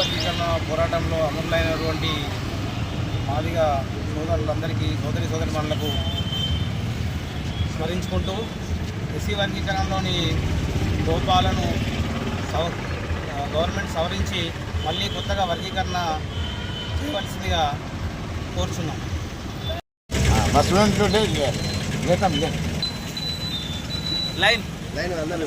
పోరాటంలో అమరులైనటువంటి మాదిగా సోదరులందరికీ సోదరి సోదరి మనులకు స్మరించుకుంటూ ఎస్సీ వర్గీకరణలోని లోపాలను సవ గవర్నమెంట్ సవరించి మళ్ళీ కొత్తగా వర్గీకరణ చేయవలసిందిగా కోరుచున్నాం. లైన్. లైన్ అందరూ.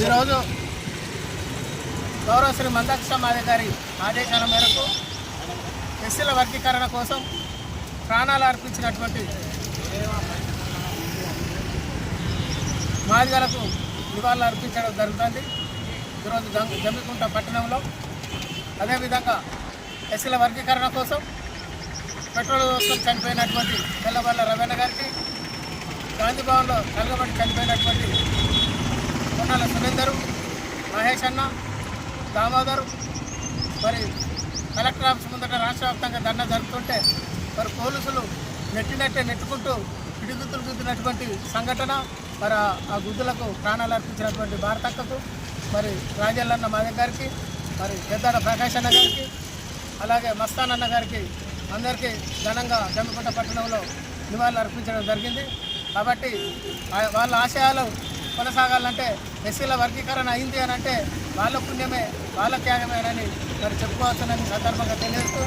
ఈరోజు గౌరవ శ్రీ మందాక్షమాది గారి ఆదేశాల మేరకు ఎస్సీల వర్గీకరణ కోసం ప్రాణాలు అర్పించినటువంటి మాదిగలకు నివాళులు అర్పించడం జరుగుతుంది. ఈరోజు జం జమ్మికుంట పట్టణంలో అదేవిధంగా ఎస్సీల వర్గీకరణ కోసం పెట్రోల్ కోసం చనిపోయినటువంటి తెల్లబల్ల రవీణ గారికి గాంధీ భవన్లో కలగబడి చనిపోయినటువంటి కొన్నాళ్ళ సురేందరు మహేష్ అన్న దామోదరు మరి కలెక్టర్ ఆఫీస్ ముందట రాష్ట్ర వ్యాప్తంగా ధర్నా జరుపుతుంటే మరి పోలీసులు నెట్టినట్టే నెట్టుకుంటూ పిడిగుద్దులు గుద్దినటువంటి సంఘటన మరి ఆ- గుద్దులకు ప్రాణాలు అర్పించినటువంటి భారతక్కకు మరి రాజల్లన్న మాదే గారికి మరి పెద్దాడ ప్రకాష్ అన్న గారికి అలాగే మస్తాన్ అన్న గారికి అందరికీ ఘనంగా జమ్మికుంట పట్టణంలో నివాళులు అర్పించడం జరిగింది. కాబట్టి వాళ్ళ ఆశయాలు కొనసాగాలంటే ఎస్సీల వర్గీకరణ అయింది అని అంటే వాళ్ళ పుణ్యమే వాళ్ళ త్యాగమేనని మరి చెప్పుకోవచ్చునని సందర్భంగా తెలియజేస్తూ